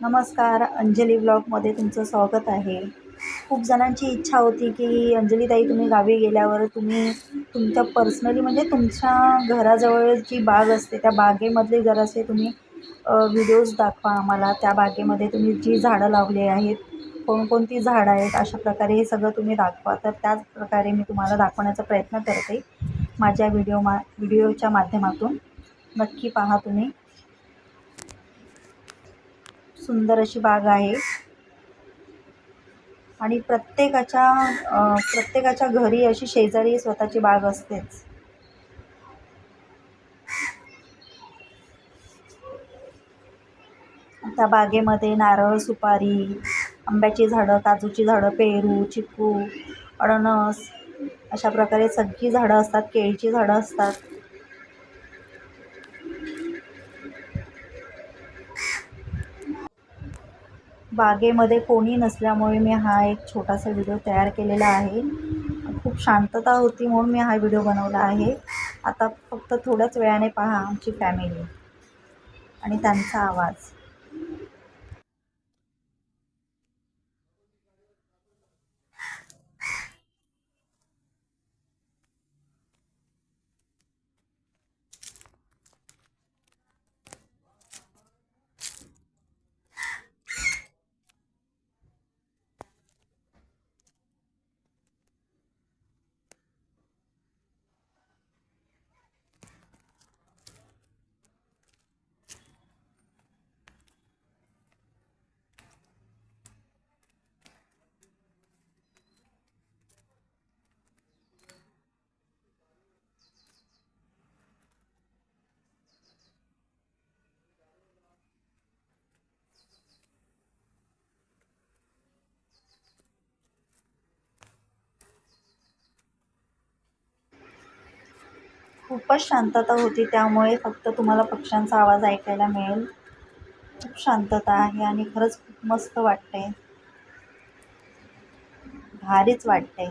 नमस्कार अंजली ब्लॉगमध्ये तुमचं स्वागत आहे. खूप जणांची इच्छा होती की अंजलीताई तुम्ही गावी गेल्यावर तुम्ही तुमच्या पर्सनली म्हणजे तुमच्या घराजवळ जी बाग असते त्या बागेमधले जरासे तुम्ही व्हिडिओज दाखवा आम्हाला. त्या बागेमध्ये तुम्ही जी झाडं लावली आहेत कोणकोणती झाडं आहेत अशा प्रकारे हे सगळं तुम्ही दाखवा. तर त्याच प्रकारे मी तुम्हाला दाखवण्याचा प्रयत्न करते माझ्या व्हिडिओ मा व्हिडिओच्या माध्यमातून. नक्की पहा तुम्ही. सुंदर अशी बाग आहे. आणि प्रत्येकाच्या प्रत्येकाच्या घरी अशी शेजारी स्वतःची बाग असतेच. त्या बागेमध्ये नारळ सुपारी आंब्याची झाडं काजूची झाडं पेरू चिकू अडणस अशा प्रकारे सगळी झाडं असतात केळीची झाडं असतात. बागेमध्ये कोणी नसल्यामुळे मी हा एक छोटासा व्हिडिओ तयार केलेला आहे. खूप शांतता होती म्हणून मी हा व्हिडिओ बनवला आहे. आता फक्त थोड्याच वेळाने पहा आमची फॅमिली आणि त्यांचा आवाज. खूपच शांतता होती त्यामुळे फक्त तुम्हाला पक्ष्यांचा आवाज ऐकायला मिळेल. खूप शांतता आहे आणि खरंच खूप मस्त वाटते भारीच वाटते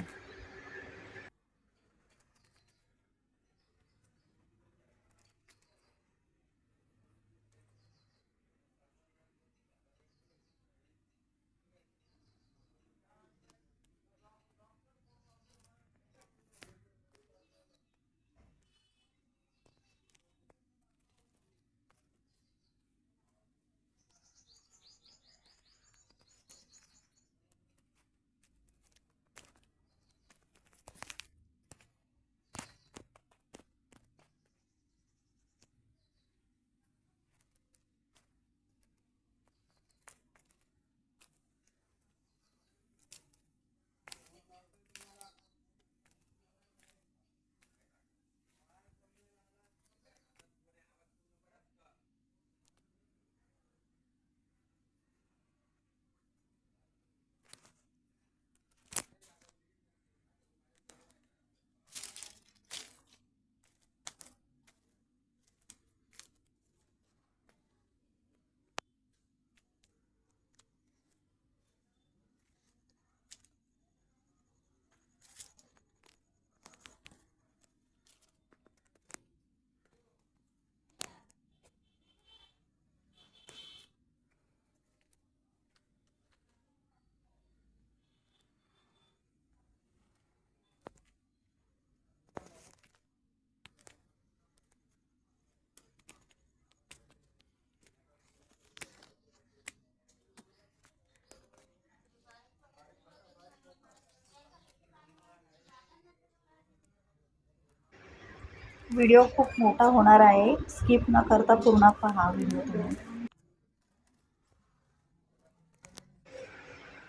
व्हिडिओ खूप मोठा होणार आहे. स्किप न करता पूर्ण पहा व्हिडिओ तुम्ही.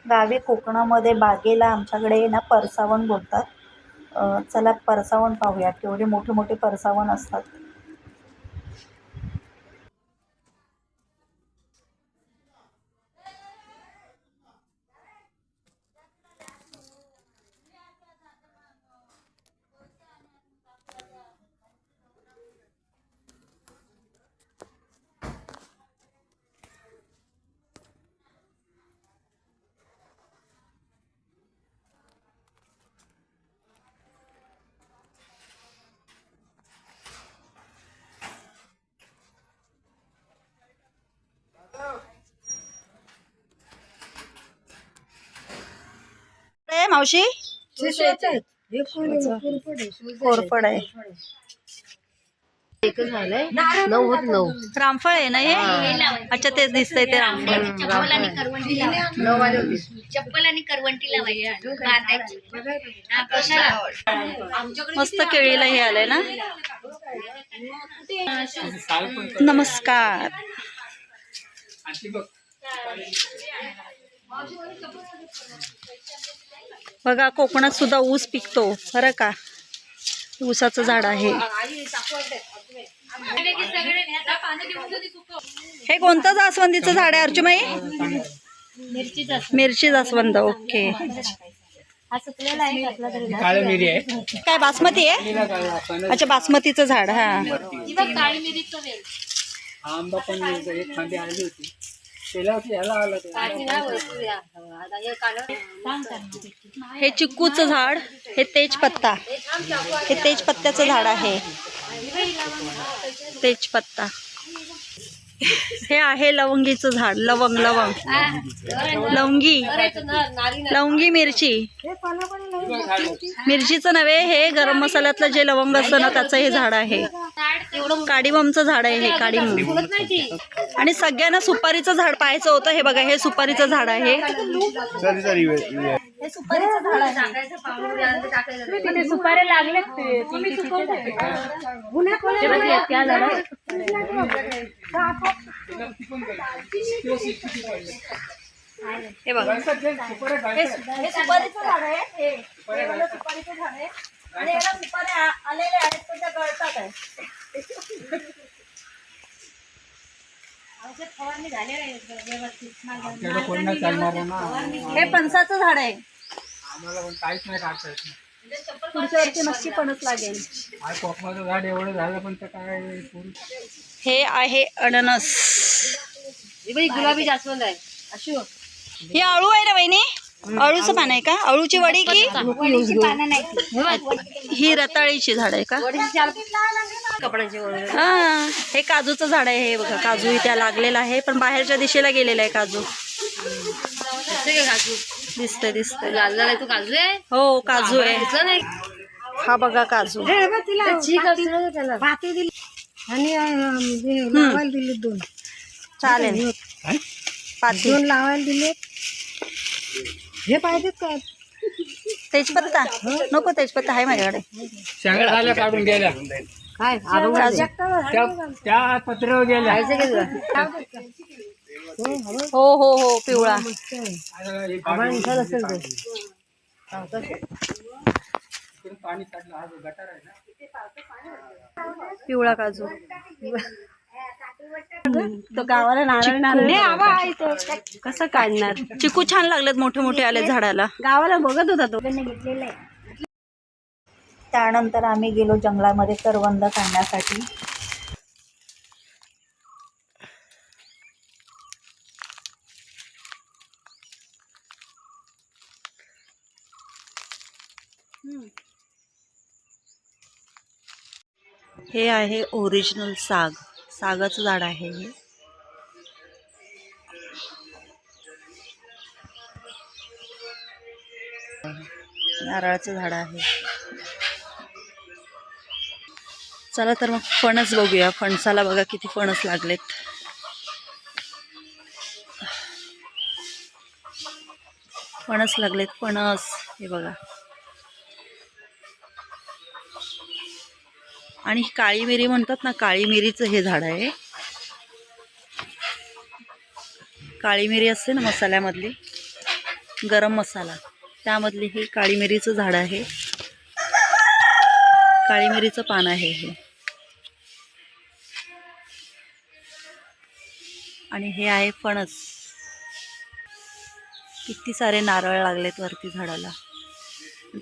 गावी कोकणामध्ये बागेला आमच्याकडे ना परसावण बोलतात. चला परसावण पाहूया. केवढे मोठे मोठे परसावण असतात. मावशी? कोरफड आहे. नऊ नऊ रामफळ आहे ना हे? अच्छा तेच दिसतंय ते रामफळ. चप्पल आणि करवंटी लावायची मस्त केळीला हे आलंय ना? नमस्कार. बघा कोकणात सुद्धा ऊस पिकतो. बरं का? ऊसाचं झाड आहे. हे कोणतं जास्वंदीचं झाड आहे अर्जुमाई? मिरची जास्वंद ओके. हा सुकलेला आहे कसला तरी काळी मिरी आहे. काय बासमती आहे? अच्छा बासमतीचं झाड हा. काळी मिरीचं वेल आंबा पण आली होती त्याला ह्याला आला हे चिक्कूचं झाड हे तेजपत्ता. हे तेजपत्त्याचं झाड आहे. तेजपत्ता. हे आहे लवंगीचं झाड लवंग लवंग. लवंगी. लवंगी. मिरची. मिरचीचं नव्हे हे गरम मसाल्यातलं जे लवंग असतं ना त्याचं हे झाड आहे. काडीममचं झाड आहे हे काडीमम आणि सगळ्यांना सुपारीचं झाड पाहायचं होतं हे बघा हे सुपारीचं झाड आहे हे. सुपारीचं झाड आहे. सुपारे लागले तुम्ही हे बघा. हे सुपारीचं झाड आहे. हे सुपारीचं झाड आहे. आणि याला सुपाऱ्या आ- आलेल्या आहेत पण त्या गळतात आहे कोण नाही चालणार ना हे फणसाचं झाड आहे. आम्हाला पण काहीच नाही काढता येत नाही. पुढच्या वर्षी नक्की फणस लागेल. आज कोकणाचं झाड एवढं झालं पण ते काय पूर्ण हे आहे अननस. गुलाबी जास्वंद आहे. अशू. हे अळू आहे ना वहिनी अळूचं पान आहे का? अळूची वडी की? ही रताळीची झाड आहे का? हा हे काजूचं झाड आहे हे बघा काजू इथे लागलेला आहे पण बाहेरच्या दिशेला गेलेला आहे काजू. दिसते का काजू? दिसतंय दिसतंय. गाजर आहे तू काजू आहे? हो काजू आहे. हा बघा काजू. आणि दिले दोन. चालेल. पाती दोन लावायला दिले हे पाहिजेत काय तेजपत्ता. नको तेजपत्ता आहे माझ्याकडे. शेंगा झाल्या काढून गेल्या. काय काजू. त्या त्या पत्र्यावर गेल्या. की हो हो हो पिवळा. असेल ते. इकडून पाणी काढलं हा जो गटार आहे ना. पिवळा काजू. तो गावाला नारळ नारळ कसं काढणार? चिकू छान लागलेत मोठे मोठे आले झाडाला. गावाला बघत होता तो. त्यानंतर आम्ही गेलो जंगलामध्ये करवंद काढण्यासाठी. हे आहे ओरिजिनल साग. सागाचं झाड आहे हे. नारळाचं झाड आहे. चला तर मग फणस बघूया. फणसाला बघा किती फणस लागलेत. फणस लागलेत फणस. हे बघा. आणि काळी मिरी म्हणतात ना काळी मिरीचं हे झाड आहे. काळी मिरी असते ना मसाल्यामधली गरम मसाला. त्यामधली हे काळी मिरीचं झाड आहे. काळी मिरीचं पान आहे हे. आणि हे आहे फणस. किती सारे नारळ लागलेत वरती झाडाला.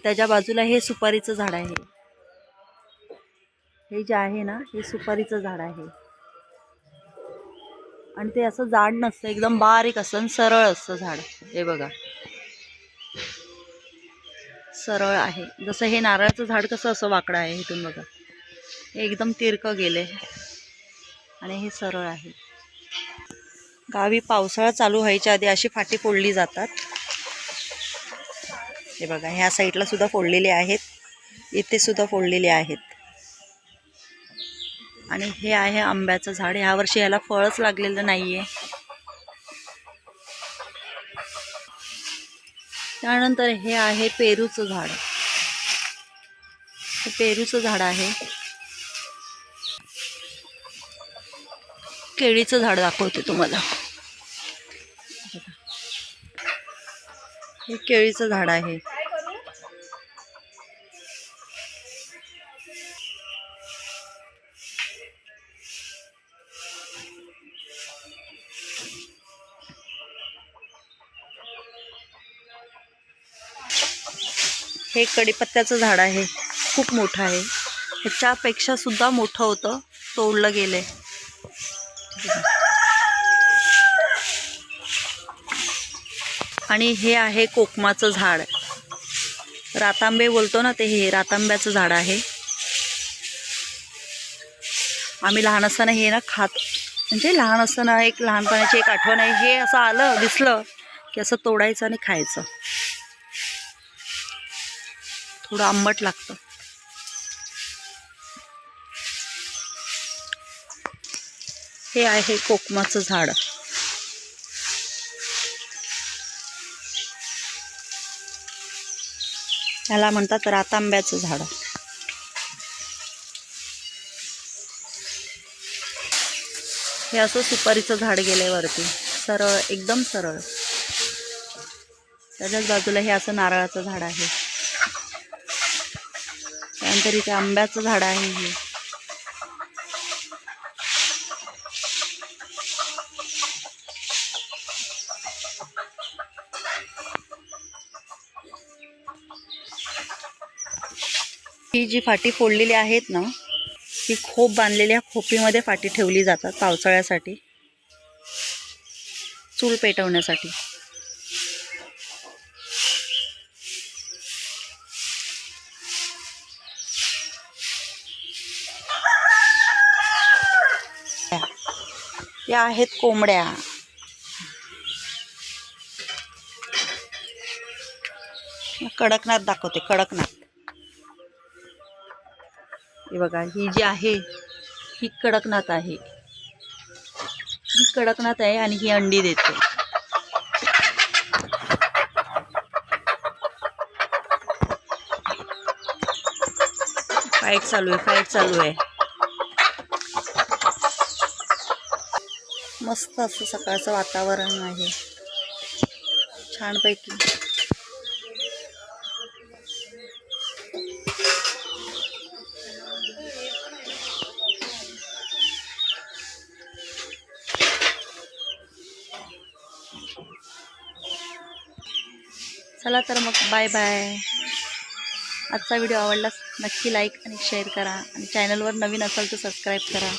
त्याच्या बाजूला हे सुपारीचं झाड आहे. हे जे आहे ना हे सुपारीचं झाड आहे. आणि ते असं जाड नसतं एकदम बारीक असतं आणि सरळ असतं झाड. हे बघा. सरळ आहे. जसं हे नारळाचं झाड कसं असं वाकडं आहे इथून बघा. हे एकदम तिरकं गेले आणि हे सरळ आहे. गावी पावसाळा चालू व्हायच्या आधी अशी फाटी फोडली जातात. हे बघा ह्या साईडला सुद्धा फोडलेले आहेत. इथे सुद्धा फोडलेले आहेत. आणि हे आहे आंब्याचं झाड. ह्या वर्षी याला फळच लागलेलं नाही आहे त्यानंतर हे आहे पेरूचं झाड. हे पेरूचं झाड आहे. केळीचं झाड दाखवते तुम्हाला. हे केळीचं झाड आहे. हे कडीपत्त्याचं झाड आहे. खूप मोठं आहे. ह्याच्यापेक्षा सुद्धा मोठं होतं. तोडलं गेलंय. आणि हे आहे कोकमाचं झाड. रातांबे बोलतो ना ते हे रातांब्याचं झाड आहे. आम्ही लहान असताना हे ना खात म्हणजे लहान असताना एक लहानपणाची एक आठवण आहे. हे असं आलं दिसलं की असं तोडायचं आणि खायचं. थोडं आंबट लागतं. हे आहे कोकमाचं झाड. ह्याला म्हणतात रातांब्याचं झाड. हे असं सुपारीचं झाड गेलंय वरती. सरळ एकदम सरळ. त्याच्याच बाजूला हे असं नारळाचं झाड आहे. त्यानंतर इथे आंब्याचं झाड आहे हे. ही जी फाटी फोडलेली आहेत ना ही खोप बांधलेल्या खोपीमध्ये फाटी ठेवली जातात पावसाळ्यासाठी. चूल पेटवण्यासाठी. या आहेत कोंबड्या. कडकनाथ दाखवते कडकनाथ. हे बघा ही जी आहे ही कडकनाथ आहे. ही कडकनाथ आहे आणि ही अंडी देते. फाईट चालू आहे फाईट चालू आहे. मस्त असं सकाळचं वातावरण आहे. छानपैकी. चला तर मग बाय बाय. आजचा व्हिडिओ आवडलास नक्की लाईक आणि शेअर करा. आणि चॅनलवर नवीन असाल तर सबस्क्राईब करा.